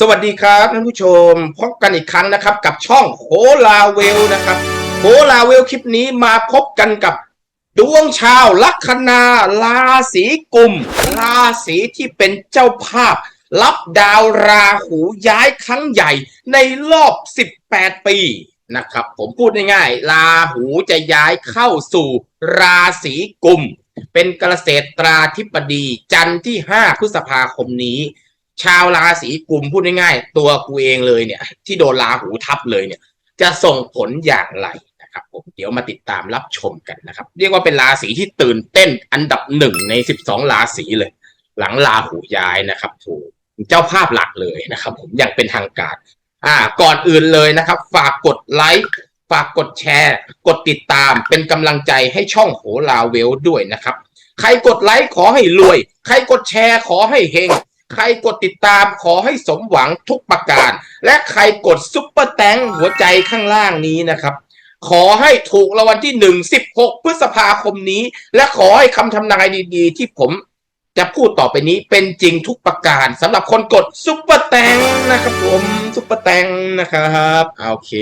สวัสดีครับท่านผู้ชมพบกันอีกครั้งนะครับ กับช่องโหลาเวลนะครับโหลาเวลคลิปนี้มาพบกันกับดวงชาวลัคนาราศีกุมราศีที่เป็นเจ้าภาพ รับดาวราหูย้ายครั้งใหญ่ในรอบ 18 ปีนะครับ ผมพูดง่ายๆราหูจะย้ายเข้าสู่ราศีกุมเป็นเกษตราธิบดีจันทร์ที่ 5 พฤษภาคมนี้ ชาวราศีกุมพูดง่ายๆตัวกูเองเลยเนี่ย ที่โดนราหูทับเลยเนี่ย จะส่งผลอย่างไรนะครับผมเดี๋ยวมาติดตามรับชมกันนะครับ เรียกว่าเป็นราศีที่ตื่นเต้นอันดับหนึ่งใน 12 ราศีเลย หลังราหูย้ายนะครับถูกเจ้าภาพหลักเลยนะครับ ผมอย่างเป็นทางการ อ่า ก่อนอื่นเลยนะครับ ฝากกดไลค์ฝากกดแชร์ กดติดตามเป็นกำลังใจให้ช่องโหลาเวลด้วยนะครับ ใครกดไลค์ขอให้รวย ใครกดแชร์ขอให้เฮง ใครกดติดตามขอให้สมหวังทุกประการ และใครกดซุปเปอร์แตงหัวใจข้างล่างนี้นะครับ ขอให้ถูกรางวัลที่หนึ่งสิบหกพฤษภาคมนี้ และขอให้คำทำนายดีๆ ที่ผมจะพูดต่อไปนี้เป็นจริงทุกประการสำหรับคนกดซุปเปอร์แตงนะครับผมซุปเปอร์แตงนะครับโอเค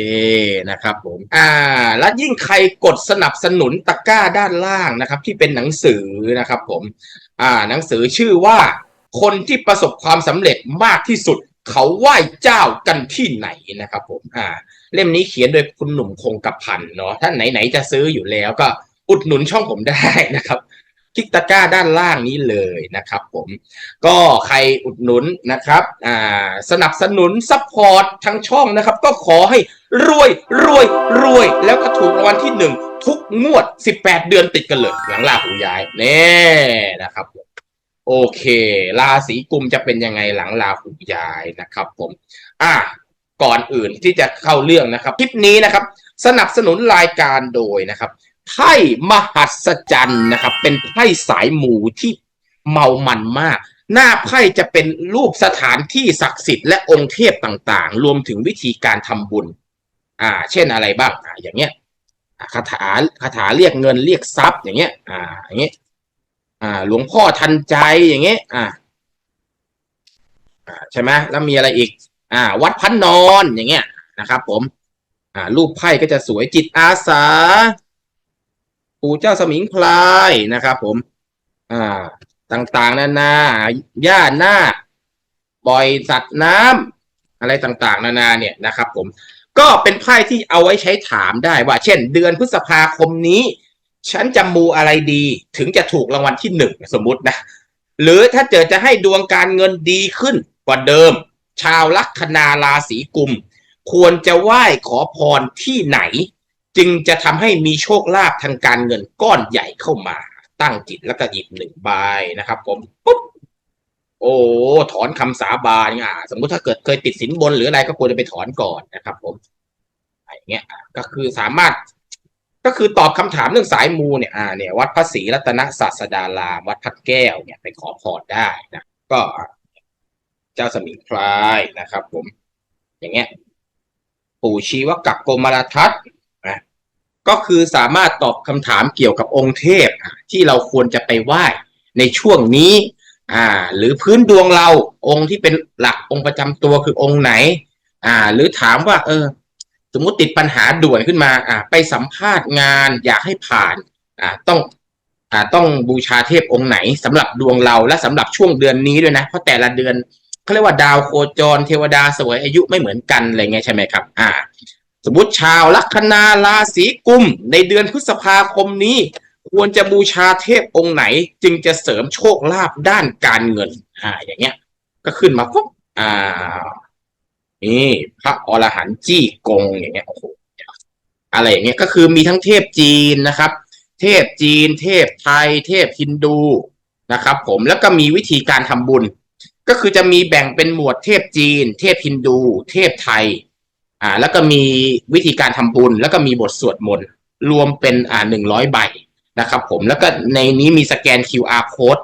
นะครับผมอ่า และยิ่งใครกดสนับสนุนตะกร้าด้านล่างนะครับ ที่เป็นหนังสือนะครับผม อ่า หนังสือชื่อว่า คนที่ประสบความสำเร็จมากที่สุด เขาไหว้เจ้ากันที่ไหนนะครับผมอ่าเล่มนี้เขียนโดยคุณหนุ่มคงกระพันเนาะท่าไหนๆจะซื้ออยู่แล้วก็อุดหนุนช่องผมได้นะครับคลิกตะกร้าด้านล่างนี้เลยนะครับผมก็ใครอุดหนุนนะครับอ่าสนับสนุนซัพพอร์ตทางช่องนะครับ ก็ขอให้รวยรวยรวย แล้วก็ถูกรางวัลที่หนึ่งทุกงวด 18 เดือนติดกันเลย หลังลาหูย้ายแน่นะครับผม โอเค ราศีกุมจะเป็นยังไงหลังราหูย้ายนะครับ ผม อะก่อนอื่นที่จะเข้าเรื่องนะครับคลิปนี้นะครับ สนับสนุนรายการโดยนะครับไพ่มหัศจรรย์นะครับ เป็นไพ่สายหมูที่เมามันมาก หน้าไพ่จะเป็นรูปสถานที่ศักดิ์สิทธิ์และองค์เทพต่างๆ รวมถึงวิธีการทำบุญ อ่า เช่นอะไรบ้างอ่าอย่างเงี้ยคาถาคาถาเรียกเงินเรียกทรัพย์อย่างเงี้ย อ่า อย่างเงี้ย อ่า หลวงพ่อทันใจอย่างเงี้ยอ่าใช่ไหมแล้วมีอะไรอีก อ่า วัดพันนอนอย่างเงี้ยนะครับ ผม อ่า รูปไพ่ก็จะสวยจิตอาสา ปู่เจ้าสมิงพลายนะครับ ผม อ่า ต่างๆนานาย่านาปล่อยสัตว์น้ำอะไรต่างๆ นานาเนี่ยนะครับ ผม ก็เป็นไพ่ที่เอาไว้ใช้ถามได้ว่า เช่น เดือนพฤษภาคมนี้ ฉันจะมูอะไรดี ถึงจะถูกรางวัลที่หนึ่งสมมตินะ หรือถ้าเจอจะให้ดวงการเงินดีขึ้นกว่าเดิม ชาวลัคนาราศีกุม ควรจะไหว้ขอพรที่ไหน จึงจะทำให้มีโชคลาภทางการเงินก้อนใหญ่เข้ามา ตั้งจิตแล้วก็หยิบหนึ่งใบนะครับ ผมปุ๊บโอ้ถอนคำสาบานอะสมมุติถ้าเกิดเคยติดสินบนหรืออะไรก็ควรจะไปถอนก่อนนะครับ ผมอย่างเงี้ยก็คือสามารถ ก็คือตอบคำถามเรื่องสายมูเนี่ยอ่าเนี่ยวัดพระศรีรัตนศาสดารามวัดพระแก้วเนี่ยไปขอพรได้นะก็เจ้าสมิงพรายนะครับ ผม อย่างเงี้ยปู่ชีวกักโกมารทัศนะก็คือสามารถตอบคำถามเกี่ยวกับองค์เทพที่เราควรจะไปไหว้ในช่วงนี้ อ่า หรือพื้นดวงเราองค์ที่เป็นหลักองค์ประจำตัวคือองค์ไหน อ่า หรือถามว่า เออ สมมุติติดปัญหาด่วนขึ้นมาอ่าไปสัมภาษณ์งานอยากให้ผ่านอ่าต้องอ่าต้องบูชาเทพองค์ไหนสำหรับดวงเราและสำหรับช่วงเดือนนี้ด้วยนะ เพราะแต่ละเดือนเขาเรียกว่าดาวโคจรเทวดาสวยอายุไม่เหมือนกันอะไรเงี้ยใช่ไหมครับ อ่า สมมติชาวลัคนาราศีกุม ในเดือนพฤษภาคมนี้ ควรจะบูชาเทพองค์ไหน จึงจะเสริมโชคลาภด้านการเงิน อ่า อย่างเงี้ย ก็ขึ้นมาปุ๊บอ่า นี่พระอรหันต์จี้กงอย่างเงี้ยโอ้โหอะไรอย่างเงี้ยก็คือมีทั้งเทพจีนนะครับ เทพจีน เทพไทย เทพฮินดูนะครับ ผมแล้วก็มีวิธีการทำบุญ ก็คือจะมีแบ่งเป็นหมวดเทพจีน เทพฮินดู เทพไทยอ่าแล้วก็มีวิธีการทำบุญ แล้วก็มีบทสวดมนต์รวมเป็นอ่าหนึ่งร้อยใบนะครับ ผมแล้วก็ในนี้มีสแกน QR code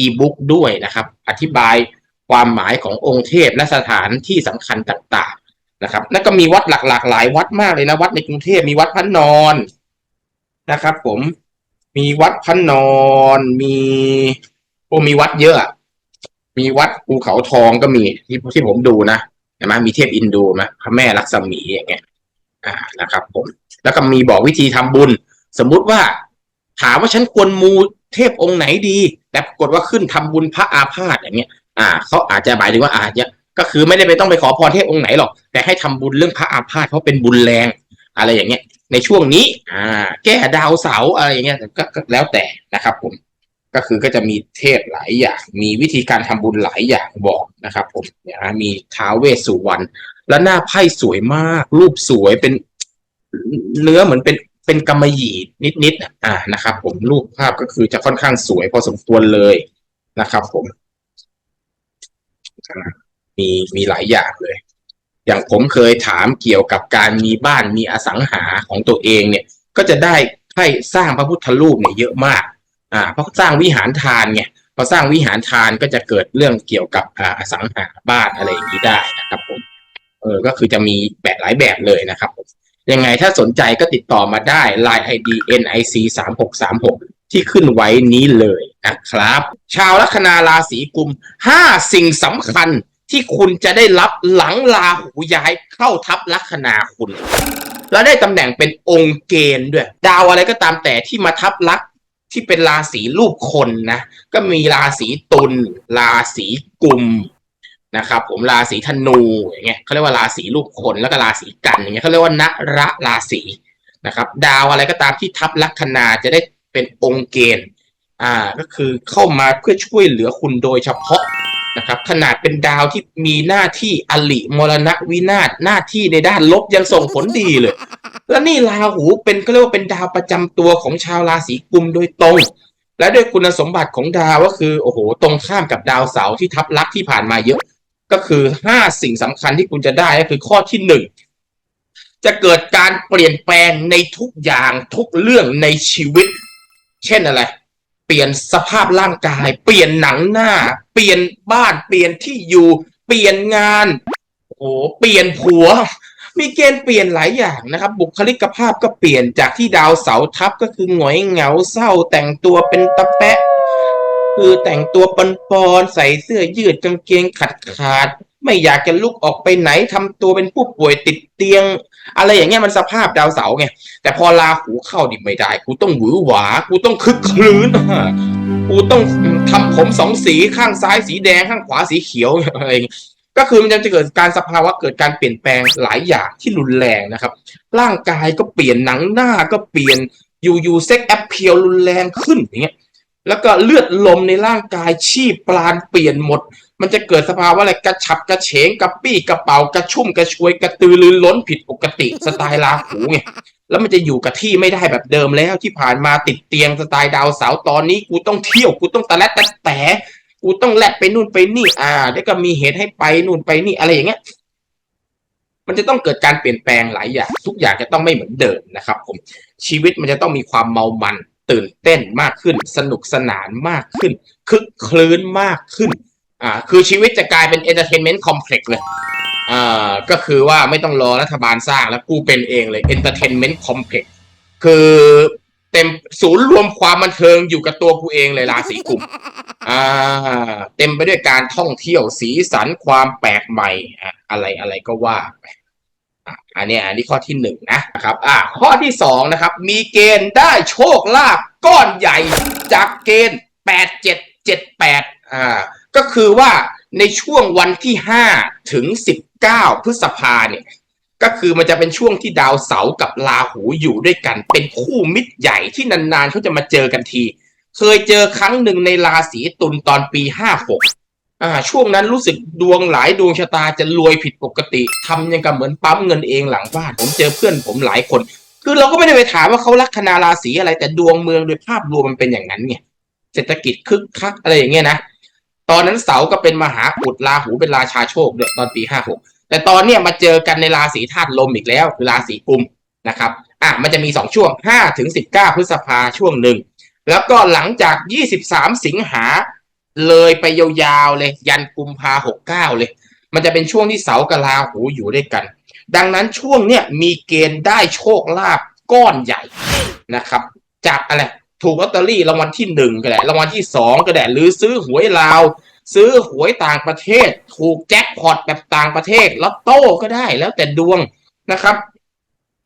e-book ด้วยนะครับ อธิบาย ความหมายขององค์เทพและสถานที่สำคัญต่างๆนะครับ แล้วก็มีวัดหลากๆหลายวัดมากเลยนะวัดในกรุงเทพมีวัดพระนอนนะครับ ผมมีวัดพระนอนมีโอ้มีวัดเยอะ มีวัดภูเขาทองก็มีที่ที่ผมดูนะเห็นไหมมีเทพอินดูไหมพระแม่ลักษมีอย่างเงี้ยอ่านะครับ ผม แล้วก็มีบอกวิธีทำบุญ สมมุติว่า ถามว่าฉันควรมูเทพองค์ไหนดี แต่ปรากฏว่าขึ้นทำบุญพระอาพาธอย่างเงี้ย อ่าเขาอาจจะหมายถึงว่าอาจจะก็คือไม่ได้ไปต้องไปขอพรเทพองค์ไหนหรอก แต่ให้ทำบุญเรื่องพระอาพาธเพราะเป็นบุญแรง อะไรอย่างเงี้ย ในช่วงนี้ อ่า แก้ดาวเสาอะไรอย่างเงี้ยก็แล้วแต่นะครับ ผม ก็คือก็จะมีเทพหลายอย่าง มีวิธีการทำบุญหลายอย่างบอกนะครับ ผมนะมีท้าวเวสสุวรรณแล้วหน้าไพ่สวยมาก รูปสวยเป็นเนื้อเหมือนเป็นเป็นกำมะหยี่นิดๆอ่านะครับ ผมรูปภาพก็คือจะค่อนข้างสวยพอสมควรเลยนะครับ ผม อ่ามีมีหลายอย่างเลย อย่างผมเคยถามเกี่ยวกับการมีบ้านมีอสังหาของตัวเองเนี่ย ก็จะได้ให้สร้างพระพุทธรูปเนี่ยเยอะมาก อ่า เพราะสร้างวิหารทานไงพอสร้างวิหารทานก็จะเกิดเรื่องเกี่ยวกับอ่าอสังหาบ้านอะไรอย่างนี้ได้นะครับผม เออ ก็คือจะมีแบบหลายแบบเลยนะครับผมยังไงถ้าสนใจก็ติดต่อมาได้ Line ID NIC 3 6 3 6 ที่ขึ้นไว้นี้เลยนะครับ ชาวลัคนาราศีกุม 5 สิ่งสำคัญที่คุณจะได้รับหลังลาหูย้ายเข้าทับลัคนาคุณ แล้วได้ตำแหน่งเป็นองค์เกณฑ์ด้วย ดาวอะไรก็ตามแต่ที่มาทับลักที่เป็นราศีรูปคนนะ ก็มีราศีตุลราศีกุมนะครับผมราศีธนูอย่างเงี้ยเขาเรียกว่าราศีลูกคนแล้วก็ราศีกันอย่างเงี้ยเขาเรียกว่านระราศีนะครับ ดาวอะไรก็ตามที่ทับลัคนาจะได้ เป็นองค์เกณฑ์อ่าก็คือเข้ามาเพื่อช่วยเหลือคุณโดยเฉพาะนะครับขนาดเป็นดาวที่มีหน้าที่อลิมรณะวินาศหน้าที่ในด้านลบยังส่งผลดีเลย แล้วนี่ราหูเป็นก็เรียกว่าเป็นดาวประจำตัวของชาวราศีกุมโดยตรง และด้วยคุณสมบัติของดาวก็คือโอ้โหตรงข้ามกับดาวเสาร์ที่ทับลักที่ผ่านมาเยอะ ก็คือห้าสิ่งสำคัญที่คุณจะได้ก็คือข้อที่หนึ่งจะเกิดการเปลี่ยนแปลงในทุกอย่างทุกเรื่องในชีวิต เช่นอะไร เปลี่ยนสภาพร่างกาย เปลี่ยนหนังหน้า เปลี่ยนบ้าน เปลี่ยนที่อยู่ เปลี่ยนงานโอ้เปลี่ยนผัว มีเกณฑ์เปลี่ยนหลายอย่างนะครับ บุคลิกภาพก็เปลี่ยนจากที่ดาวเสาทับก็คือหงอยเหงาเศร้า แต่งตัวเป็นตะแปะ คือแต่งตัวปนปอนใส่เสื้อยืดกางเกงขาดขาด ไม่อยากจะลุกออกไปไหนทำตัวเป็นผู้ป่วยติดเตียง อะไรอย่างเงี้ยมันสภาพดาวเสาไงแต่พอลาหูเข้าดิไม่ได้กูต้องหวือหวากูต้องคึกคลื้นกูต้องทำผมสองสีข้างซ้ายสีแดงข้างขวาสีเขียวอะไรอย่างเงี้ยก็คือมันจะเกิดการสภาวะเกิดการเปลี่ยนแปลงหลายอย่างที่รุนแรงนะครับ ร่างกายก็เปลี่ยนหนังหน้าก็เปลี่ยนอยู่อยู่เซ็กแอปเพียวรุนแรงขึ้นอย่างเงี้ย แล้วก็เลือดลมในร่างกายชีพปราณเปลี่ยนหมด มันจะเกิดสภาวะอะไรกระฉับกระเฉงกระปี้กระเป๋ากระชุ่มกระชวยกระตือรือร้นผิดปกติสไตล์ราหูไงแล้วมันจะอยู่กับที่ไม่ได้แบบเดิมแล้วที่ผ่านมาติดเตียงสไตล์ดาวเสาตอนนี้กูต้องเที่ยวกูต้องตะแลตะแต่กูต้องแลดไปนู่นไปนี่ อ่าแล้วก็มีเหตุให้ไปนู่นไปนี่อะไรอย่างเงี้ยมันจะต้องเกิดการเปลี่ยนแปลงหลายอย่าง ทุกอย่างจะต้องไม่เหมือนเดิมนะครับ ผมชีวิตมันจะต้องมีความเมามัน ตื่นเต้นมากขึ้น สนุกสนานมากขึ้นคึกคลื้นมากขึ้นอ่าคือชีวิตจะกลายเป็นเอนเตอร์เทนเมนต์คอมเพล็กซ์เลยอ่าก็คือว่าไม่ต้องรอรัฐบาลสร้างแล้วกูเป็นเองเลยเอนเตอร์เทนเมนต์คอมเพล็กซ์คือเต็มศูนย์รวมความบันเทิงอยู่กับตัวกูเองเลยราศีกุมอ่าเต็มไปด้วยการท่องเที่ยวสีสันความแปลกใหม่อะอะไรอะไรก็ว่าไป อันนี้อันนี้ข้อที่หนึ่งนะครับอ่าข้อที่สองนะครับมีเกณฑ์ได้โชคลาภก้อนใหญ่จากเกณฑ์แปดเจ็ดเจ็ดแปดอ่าก็คือว่าในช่วงวันที่ห้าถึงสิบเก้าพฤษภาเนี่ยก็คือมันจะเป็นช่วงที่ดาวเสาร์กับราหูอยู่ด้วยกัน เป็นคู่มิตรใหญ่ที่นานๆเขาจะมาเจอกันที เคยเจอครั้งหนึ่งในราศีตุลตอนปีห้าหก อ่าช่วงนั้นรู้สึกดวงหลายดวงชะตาจะรวยผิดปกติทำยังกับเหมือนปั๊มเงินเองหลังบ้านผมเจอเพื่อนผมหลายคน คือเราก็ไม่ได้ไปถามว่าเขาลัคนาราศีอะไร แต่ดวงเมืองโดยภาพรวมมันเป็นอย่างนั้นไงเศรษฐกิจคึกคักอะไรอย่างเงี้ยนะตอนนั้นเสาก็เป็นมหาอุดราหูเป็นราชาโชคเด้วยตอนปีห้าหกแต่ตอนเนี้ยมาเจอกันในราศีธาตุลมอีกแล้วคือราศีกุมนะครับอะมันจะมีสองช่วงห้าถึงสิบเก้าพฤษภาช่วงหนึ่งแล้วก็หลังจาก23สิงหา เลยไปยาวๆเลย ยันกุมภาหกเก้าเลย มันจะเป็นช่วงที่เสากับราหูอยู่ด้วยกัน ดังนั้นช่วงเนี้ยมีเกณฑ์ได้โชคลาภก้อนใหญ่นะครับ จากอะไรถูกลอตเตอรี่รางวัลที่หนึ่งก็ได้รางวัลที่สองก็ได้หรือซื้อหวยลาว ซื้อหวยต่างประเทศ ถูกแจ็คพอตแบบต่างประเทศลอตโต้ก็ได้แล้วแต่ดวงนะครับ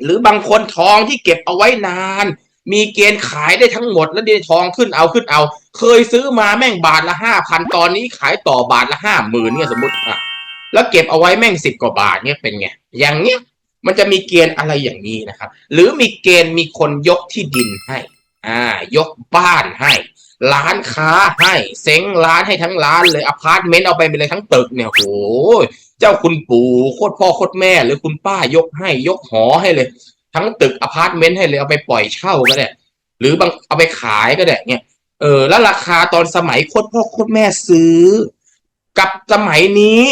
หรือบางคนทองที่เก็บเอาไว้นาน มีเกณฑ์ขายได้ทั้งหมดแล้วเดี๋ยวทองขึ้นเอาขึ้นเอา เคยซื้อมาแม่งบาทละห้าพันตอนนี้ขายต่อบาทละห้าหมื่นเนี่ยสมมติอะแล้วเก็บเอาไว้แม่งสิบกว่าบาทเนี่ยเป็นไงอย่างเนี้ยมันจะมีเกณฑ์อะไรอย่างนี้นะครับ หรือมีเกณฑ์มีคนยกที่ดินให้อ่ายกบ้านให้ ร้านค้าให้เซ้งร้านให้ทั้งร้านเลยอพาร์ตเมนต์เอาไปเลยทั้งตึกเนี่ยโหเจ้าคุณปู่โคตรพ่อโคตรแม่หรือคุณป้ายกให้ยกหอให้เลย ทั้งตึกอพาร์ตเมนต์ให้เลยเอาไปปล่อยเช่าก็ได้หรือบางเอาไปขายก็ได้เนี่ยเออแล้วราคาตอนสมัยโคตรพ่อโคตรแม่ซื้อ กับสมัยนี้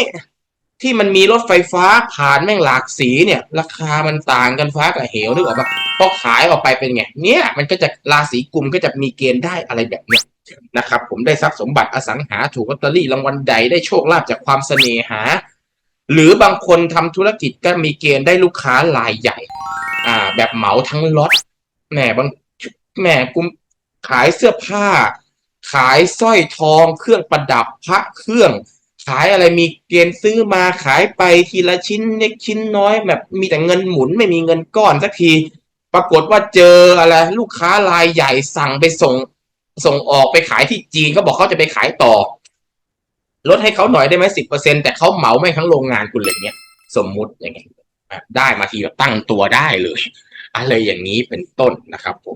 ที่มันมีรถไฟฟ้าผ่านแม่งหลากสีเนี่ย ราคามันต่างกันฟ้ากับเหวนึกออกปะพอขายออกไปเป็นไง เนี่ยมันก็จะราศีกุมก็จะมีเกณฑ์ได้อะไรแบบเนี้ยนะครับ ผมได้ทรัพย์สมบัติอสังหาถูกลอตเตอรี่รางวัลใดได้โชคลาภจากความเสน่หา หรือบางคนทำธุรกิจก็มีเกณฑ์ได้ลูกค้ารายใหญ่ อ่า แบบเหมาทั้งล็อตแหมบางแหมกุมขายเสื้อผ้า ขายสร้อยทอง เครื่องประดับพระเครื่อง ขายอะไรมีเกณฑ์ซื้อมาขายไปทีละชิ้นเล็กชิ้นน้อย แบบมีแต่เงินหมุนไม่มีเงินก้อนสักที ปรากฏว่าเจออะไรลูกค้ารายใหญ่สั่งไปส่ง ส่งออกไปขายที่จีนเขาบอกเขาจะไปขายต่อ ลดให้เขาหน่อยได้ไหมสิบเปอร์เซ็นแต่เขาเหมาไม่ทั้งโรงงานคุณเลยเนี่ยสมมุติอย่างเงี้ยได้มาทีแบบตั้งตัวได้เลย อะไรอย่างนี้เป็นต้นนะครับผม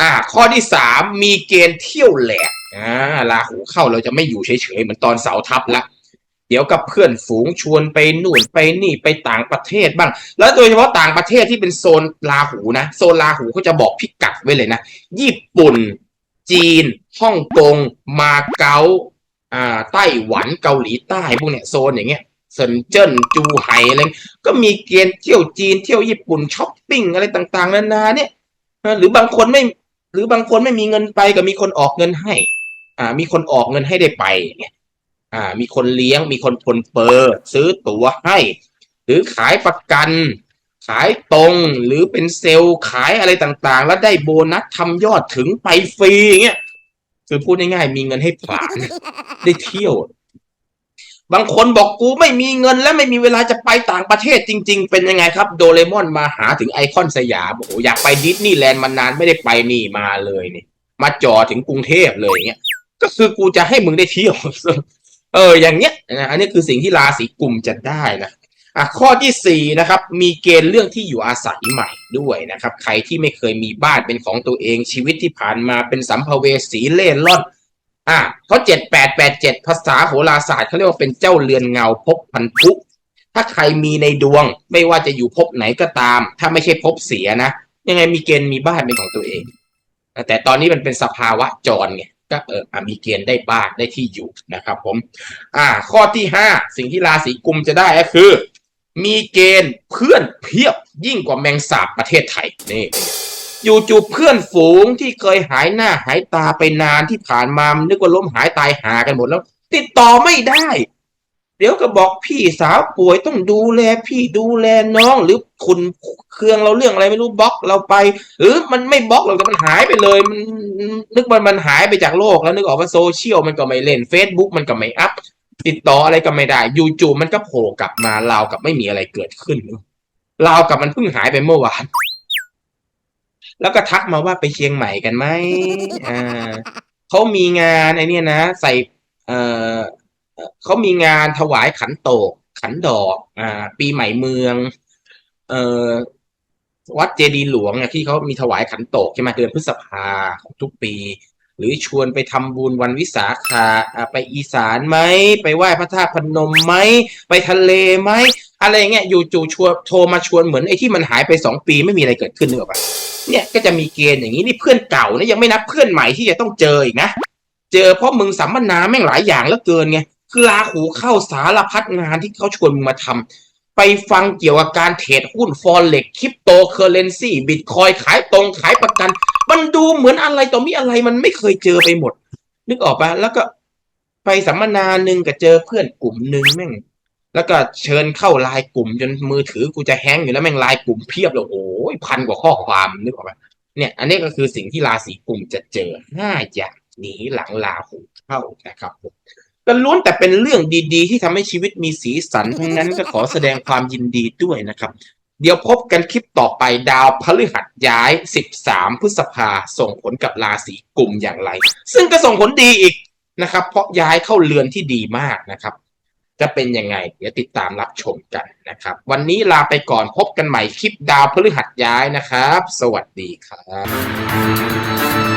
อ่า ข้อที่สามมีเกณฑ์เที่ยวแหลกอ่าลาหูเข้าเราจะไม่อยู่เฉยๆเหมือนตอนเสาทับละเดี๋ยวกับเพื่อนฝูงชวนไปนู่นไปนี่ไปต่างประเทศบ้าง แล้วโดยเฉพาะต่างประเทศที่เป็นโซนลาหูนะ โซนลาหูเขาจะบอกพิกัดไว้เลยนะ ญี่ปุ่น จีน ฮ่องกง มาเก๊า อ่าไต้หวันเกาหลีใต้พวกเนี้ยโซนอย่างเงี้ยเซินเจิ้นจูไห่อะไรก็มีเกณฑ์เที่ยวจีนเที่ยวญี่ปุ่นช้อปปิ้งอะไรต่างๆนานาเนี่ยหรือบางคนไม่หรือบางคนไม่มีเงินไปก็มีคนออกเงินให้ อ่า มีคนออกเงินให้ได้ไปอ่างเงี้ยอ่า มีคนเลี้ยง มีคนพลเปอร์ซื้อตั๋วให้ หรือขายประกัน ขายตรงหรือเป็นเซลล์ขายอะไรต่างๆ แล้วได้โบนัสทำยอดถึงไปฟรีอย่างเงี้ย คือพูดง่ายๆมีเงินให้ผลาญได้เที่ยว บางคนบอกกูไม่มีเงินและไม่มีเวลาจะไปต่างประเทศจริง ๆ เป็นยังไงครับ โดเรมอนมาหาถึงไอคอนสยามโอ้โหอยากไปดิสนีย์แลนด์มานานไม่ได้ไปนี่มาเลยนี่ มาจอถึงกรุงเทพเลยอย่างเงี้ยก็คือกูจะให้มึงได้เที่ยว เออ อย่างเงี้ยนะอันนี้คือสิ่งที่ราศีกุมจะได้นะ อะข้อที่สี่นะครับ มีเกณฑ์เรื่องที่อยู่อาศัยใหม่ด้วยนะครับ ใครที่ไม่เคยมีบ้านเป็นของตัวเองชีวิตที่ผ่านมาเป็นสัมภเวสีเล่นร่อนอะเพราะเจ็ดแปดแปดเจ็ดภาษาโหราศาสตร์เขาเรียกว่าเป็นเจ้าเรือนเงาภพพันธุถ้าใครมีในดวง ไม่ว่าจะอยู่ภพไหนก็ตาม ถ้าไม่ใช่ภพเสียนะ ยังไงมีเกณฑ์มีบ้านเป็นของตัวเอง แต่ตอนนี้มันเป็นสภาวะจรไงก็เออมีเกณฑ์ได้บ้านได้ที่อยู่นะครับ ผม อ่า ข้อที่ห้าสิ่งที่ราศีกุมจะได้ก็คือ มีเกณฑ์เพื่อนเพียบยิ่งกว่าแมงสาบประเทศไทยนี่อยู่จูเพื่อนฝูงที่เคยหายหน้าหายตาไปนานที่ผ่านมานึกว่าล้มหายตายหากันหมดแล้ว ติดต่อไม่ได้ เดี๋ยวก็บอกพี่สาวป่วยต้องดูแลพี่ดูแลน้องหรือคุณเครื่องเราเรื่องอะไรไม่รู้บล็อกเราไปหรือมันไม่บล็อกหรอกแต่มันหายไปเลย มันนึกว่ามันหายไปจากโลกแล้วนึกออกว่าโซเชียลมันก็ไม่เล่น Facebook มันก็ไม่อัพ ติดต่ออะไรก็ไม่ได้ยูจูมันก็โผล่กลับมาเราวกับไม่มีอะไรเกิดขึ้นเราวกับมันเพิ่งหายไปเมื่อวาน แล้วก็ทักมาว่าไปเชียงใหม่กันไหมอ่าเขามีงานไอ้เนี่ยนะ ใส่ เอ่อเขามีงานถวายขันโตก ขันดอก อ่า ปีใหม่เมือง เอ่อวัดเจดีย์หลวงเนี่ยที่เขามีถวายขันโตกใช่ไหมเดือนพฤษภาของทุกปี หรือชวนไปทำบุญวันวิสาขาไปอีสานไหมไปไหว้พระธาตุพนมไหมไปทะเลไหมอะไรเงี้ยอยู่จู่ชวนโทรมาชวนเหมือนไอ้ที่มันหายไปสองปีไม่มีอะไรเกิดขึ้นนึกออกปะเนี่ยก็จะมีเกณฑ์อย่างนี้นี่เพื่อนเก่านะยังไม่นับเพื่อนใหม่ที่จะต้องเจออีกนะเจอเพราะมึงสัมมนาแม่งหลายอย่างแล้วเกินไงคือลาหูเข้าสารพัดงานที่เขาชวนมึงมาทำ ไปฟังเกี่ยวกับการเทรดหุ้นฟอเร็กคริปโตเคอเรนซีบิตคอยขายตรงขายประกัน มันดูเหมือนอะไรต่อมีอะไรมันไม่เคยเจอไปหมด นึกออกปะแล้วก็ไปสัมมนาหนึ่งก็เจอเพื่อนกลุ่มหนึ่งแม่ง แล้วก็เชิญเข้าไลน์กลุ่มจนมือถือกูจะแฮงอยู่แล้วแม่งไลน์กลุ่มเพียบเลยโอ้ยพันกว่าข้อความนึกออกปะเนี่ย อันนี้ก็คือสิ่งที่ราศีกลุ่มจะเจอห้าอย่างนี้หลังลาหูเข้านะครับผม ก็ล้วนแต่เป็นเรื่องดีๆ ที่ทำให้ชีวิตมีสีสันทั้งนั้นก็ขอแสดงความยินดีด้วยนะครับ เดี๋ยวพบกันคลิปต่อไปดาวพฤหัสย้าย 13 พฤษภาส่งผลกับราศีกุมอย่างไร ซึ่งก็ส่งผลดีอีกนะครับ เพราะย้ายเข้าเรือนที่ดีมากนะครับ จะเป็นยังไง เดี๋ยวติดตามรับชมกันนะครับ วันนี้ลาไปก่อนพบกันใหม่คลิปดาวพฤหัสย้ายนะครับ สวัสดีครับ